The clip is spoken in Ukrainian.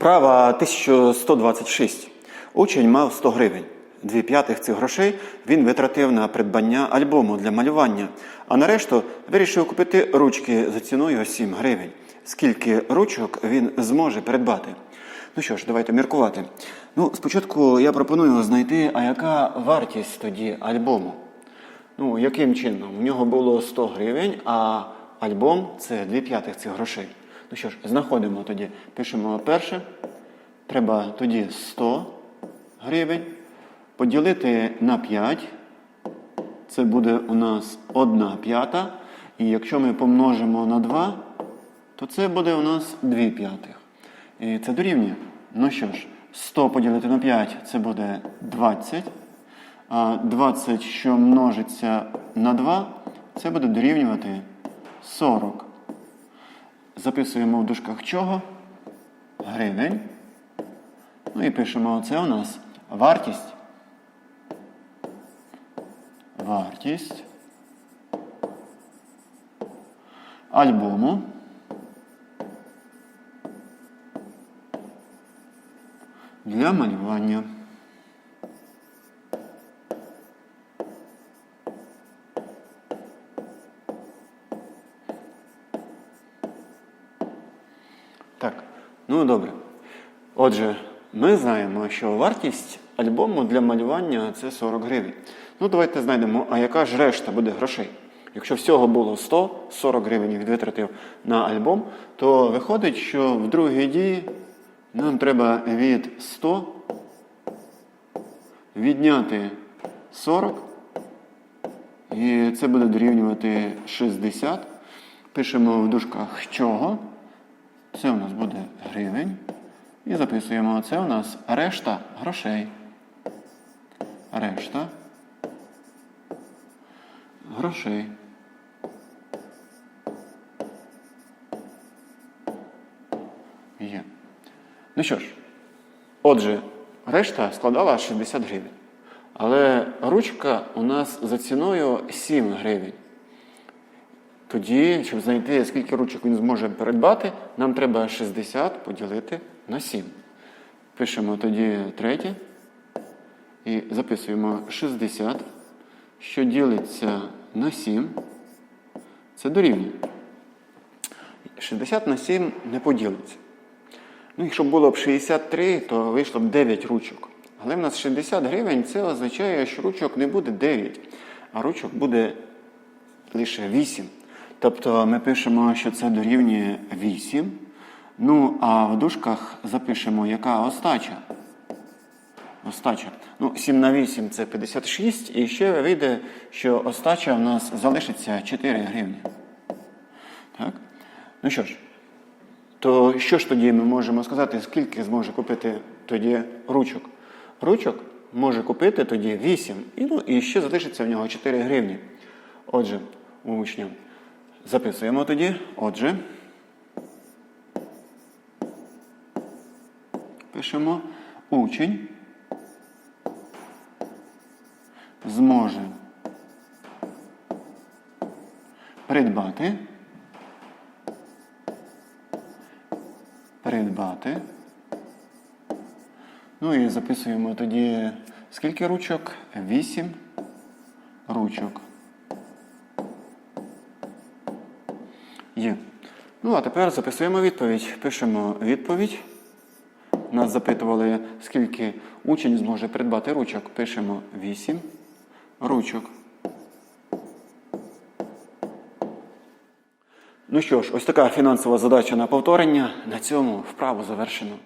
Вправа 1126. Учень мав 100 гривень. Дві п'ятих цих грошей він витратив на придбання альбому для малювання, а на решту вирішив купити ручки за ціною 7 гривень. Скільки ручок він зможе придбати? Ну що ж, давайте міркувати. Ну, спочатку я пропоную знайти, а яка вартість тоді альбому? Ну, яким чином? У нього було 100 гривень, а альбом це 2 п'ятих цих грошей. Ну що ж, знаходимо тоді. Пишемо перше. Треба тоді 100 гривень поділити на 5. Це буде у нас 1 п'ята. І якщо ми помножимо на 2, то це буде у нас 2 п'ятих. І це дорівнює. Ну що ж, 100 поділити на 5 це буде 20. А 20, що множиться на 2, це буде дорівнювати 40. Записуємо в дужках чого? Гривень. Ну і пишемо, це у нас вартість. Вартість альбому. Для малювання. Так, ну добре. Отже, ми знаємо, що вартість альбому для малювання це 40 гривень. Ну, давайте знайдемо, а яка ж решта буде грошей? Якщо всього було 100, 40 гривень він витратив на альбом, то виходить, що в другій дії нам треба від 100 відняти 40. І це буде дорівнювати 60. Пишемо в дужках чого. Це у нас буде гривень. І записуємо, це у нас решта грошей. Решта грошей. Є. Ну що ж, отже, решта складала 60 гривень. Але ручка у нас за ціною 7 гривень. Тоді, щоб знайти, скільки ручок він зможе придбати, нам треба 60 поділити на 7. Пишемо тоді третє і записуємо 60, що ділиться на 7. Це дорівнює. 60 на 7 не поділиться. Ну, якщо було б 63, то вийшло б 9 ручок. Але в нас 60 гривень це означає, що ручок не буде 9, а ручок буде лише 8. Тобто ми пишемо, що це дорівнює 8. Ну, а в дужках запишемо, яка остача. Остача. Ну, 7 на 8 це 56. І ще вийде, що остача у нас залишиться 4 гривні. Так? Ну що ж, то що ж тоді ми можемо сказати, скільки зможе купити тоді ручок? Ручок може купити тоді 8. І, ну, і ще залишиться в нього 4 гривні. Отже, у учня. Записуємо тоді. Отже. Пишемо учень зможе придбати. Придбати. Ну і записуємо тоді скільки ручок? 8 ручок. Є. Ну, а тепер записуємо відповідь. Пишемо відповідь. Нас запитували, скільки учень зможе придбати ручок. Пишемо 8 ручок. Ну що ж, ось така фінансова задача на повторення. На цьому вправу завершено.